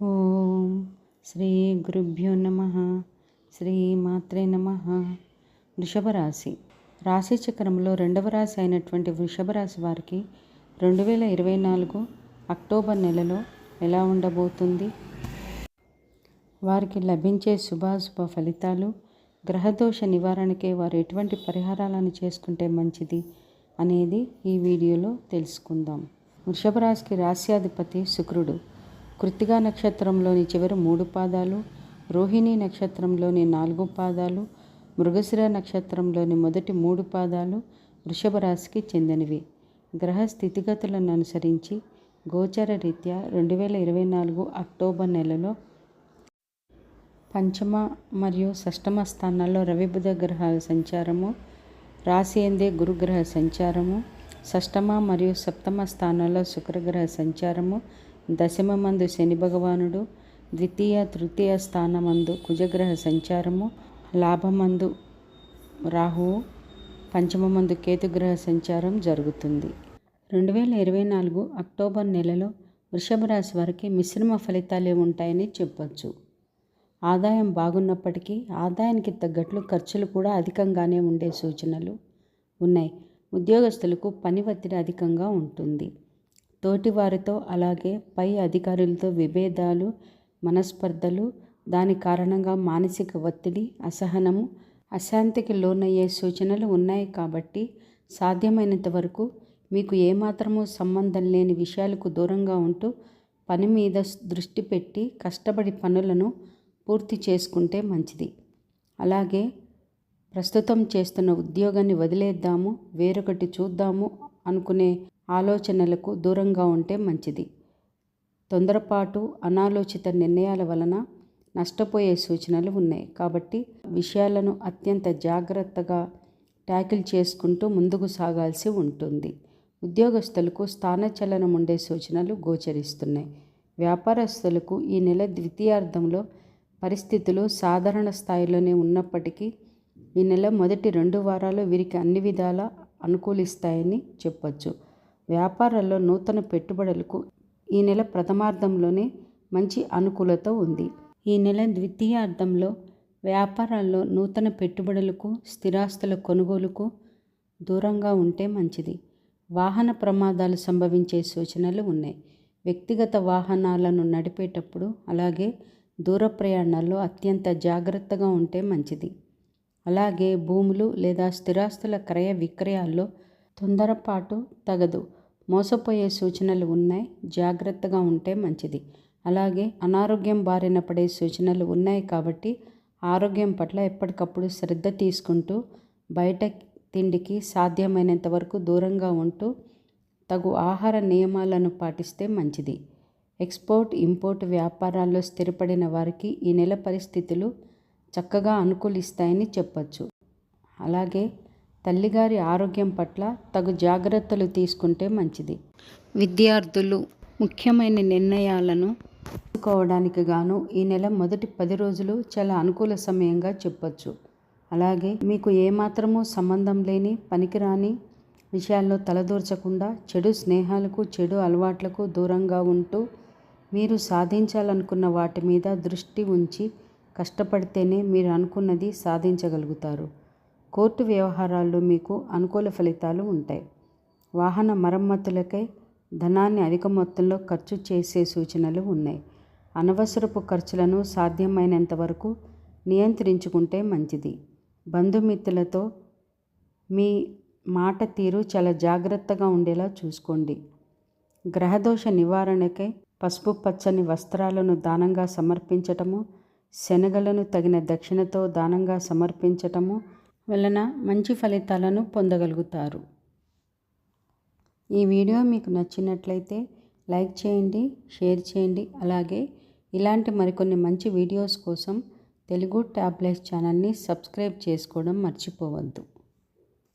ఓం శ్రీ గురుభ్యో నమ శ్రీ మాత్రే నమ. వృషభ రాశి రాశి చక్రంలో రెండవ రాశి అయినటువంటి వృషభ రాశి వారికి రెండు వేల ఇరవై నాలుగు అక్టోబర్ నెలలో ఎలా ఉండబోతుంది? వారికి లభించే శుభాశుభ ఫలితాలు గ్రహదోష నివారణకే వారు ఎటువంటి పరిహారాలను చేసుకుంటే మంచిది అనేది ఈ వీడియోలో తెలుసుకుందాం. వృషభ రాశికి రాశ్యాధిపతి శుక్రుడు. కృత్తిగా నక్షత్రంలోని చివరి మూడు పాదాలు రోహిణి నక్షత్రంలోని నాలుగు పాదాలు మృగశిర నక్షత్రంలోని మొదటి మూడు పాదాలు వృషభ రాశికి చెందినవి. గ్రహ స్థితిగతులను అనుసరించి గోచర రీత్యా రెండు వేల ఇరవై నాలుగు అక్టోబర్ నెలలో పంచమ మరియు షష్టమ స్థానాల్లో రవిబుధ గ్రహాల సంచారము రాశి ఎందే గురుగ్రహ సంచారము షష్టమ మరియు సప్తమ స్థానాల్లో శుక్రగ్రహ సంచారము దశమ మందు శని భగవానుడు ద్వితీయ తృతీయ స్థానమందు కుజగ్రహ సంచారము లాభమందు రాహువు పంచమమందు కేతుగ్రహ సంచారం జరుగుతుంది. రెండు వేల ఇరవై నాలుగు అక్టోబర్ నెలలో వృషభ రాశి వారికి మిశ్రమ ఫలితాలే ఉంటాయని చెప్పొచ్చు. ఆదాయం బాగున్నప్పటికీ ఆదాయానికి తగ్గట్లు ఖర్చులు కూడా అధికంగానే ఉండే సూచనలు ఉన్నాయి. ఉద్యోగస్తులకు పని ఒత్తిడి అధికంగా ఉంటుంది. తోటివారితో అలాగే పై అధికారులతో విభేదాలు మనస్పర్ధలు దాని కారణంగా మానసిక ఒత్తిడి అసహనము అశాంతికి లోనయ్యే సూచనలు ఉన్నాయి కాబట్టి సాధ్యమైనంత వరకు మీకు ఏమాత్రమూ సంబంధం లేని విషయాలకు దూరంగా ఉంటూ పని మీద దృష్టి పెట్టి కష్టపడి పనులను పూర్తి చేసుకుంటే మంచిది. అలాగే ప్రస్తుతం చేస్తున్న ఉద్యోగాన్ని వదిలేద్దాము వేరొకటి చూద్దాము అనుకునే ఆలోచనలకు దూరంగా ఉంటే మంచిది. తొందరపాటు అనాలోచిత నిర్ణయాల వలన నష్టపోయే సూచనలు ఉన్నాయి. కాబట్టి విషయాలను అత్యంత జాగ్రత్తగా ట్యాకిల్ చేసుకుంటూ ముందుకు సాగాల్సి ఉంటుంది. ఉద్యోగస్తులకు స్థానచలనం ఉండే సూచనలు గోచరిస్తున్నాయి. వ్యాపారస్తులకు ఈ నెల ద్వితీయార్థంలో పరిస్థితులు సాధారణ స్థాయిలోనే ఉన్నప్పటికీ ఈ నెల మొదటి రెండు వారాలు వీరికి అన్ని విధాలా అనుకూలిస్తాయని చెప్పొచ్చు. వ్యాపారాల్లో నూతన పెట్టుబడులకు ఈ నెల ప్రథమార్థంలోనే మంచి అనుకూలత ఉంది. ఈ నెల ద్వితీయార్థంలో వ్యాపారాల్లో నూతన పెట్టుబడులకు స్థిరాస్తుల కొనుగోలుకు దూరంగా ఉంటే మంచిది. వాహన ప్రమాదాలు సంభవించే సూచనలు ఉన్నాయి. వ్యక్తిగత వాహనాలను నడిపేటప్పుడు అలాగే దూర ప్రయాణాల్లో అత్యంత జాగ్రత్తగా ఉంటే మంచిది. అలాగే భూములు లేదా స్థిరాస్తుల క్రయ విక్రయాల్లో తొందరపాటు తగదు. మోసపోయే సూచనలు ఉన్నాయి జాగ్రత్తగా ఉంటే మంచిది. అలాగే అనారోగ్యం బారిన పడే సూచనలు ఉన్నాయి కాబట్టి ఆరోగ్యం పట్ల ఎప్పటికప్పుడు శ్రద్ధ తీసుకుంటూ బయట తిండికి సాధ్యమైనంత వరకు దూరంగా ఉంటూ తగు ఆహార నియమాలను పాటిస్తే మంచిది. ఎక్స్పోర్ట్ ఇంపోర్ట్ వ్యాపారాల్లో స్థిరపడిన వారికి ఈ నెల పరిస్థితులు చక్కగా అనుకూలిస్తాయని చెప్పచ్చు. అలాగే తల్లిగారి ఆరోగ్యం పట్ల తగు జాగ్రత్తలు తీసుకుంటే మంచిది. విద్యార్థులు ముఖ్యమైన నిర్ణయాలను తీసుకోవడానికి గాను ఈ నెల మొదటి పది రోజులు చాలా అనుకూల సమయంగా చెప్పచ్చు. అలాగే మీకు ఏమాత్రమూ సంబంధం లేని పనికిరాని విషయాల్లో తలదూర్చకుండా చెడు స్నేహాలకు చెడు అలవాట్లకు దూరంగా ఉంటూ మీరు సాధించాలనుకున్న వాటి మీద దృష్టి ఉంచి కష్టపడితేనే మీరు అనుకున్నది సాధించగలుగుతారు. కోర్టు వ్యవహారాల్లో మీకు అనుకూల ఫలితాలు ఉంటాయి. వాహన మరమ్మతులకై ధనాన్ని అధిక మొత్తంలో ఖర్చు చేసే సూచనలు ఉన్నాయి. అనవసరపు ఖర్చులను సాధ్యమైనంత వరకు నియంత్రించుకుంటే మంచిది. బంధుమిత్రులతో మీ మాట తీరు చాలా జాగ్రత్తగా ఉండేలా చూసుకోండి. గ్రహదోష నివారణకై పసుపు పచ్చని వస్త్రాలను దానంగా సమర్పించటము శనగలను తగిన దక్షిణతో దానంగా సమర్పించటము వలన మంచి ఫలితాలను పొందగలుగుతారు. ఈ వీడియో మీకు నచ్చినట్లయితే లైక్ చేయండి షేర్ చేయండి. అలాగే ఇలాంటి మరికొన్ని మంచి వీడియోస్ కోసం తెలుగు ట్యాబ్లెట్స్ ఛానల్ని సబ్స్క్రైబ్ చేసుకోవడం మర్చిపోవద్దు.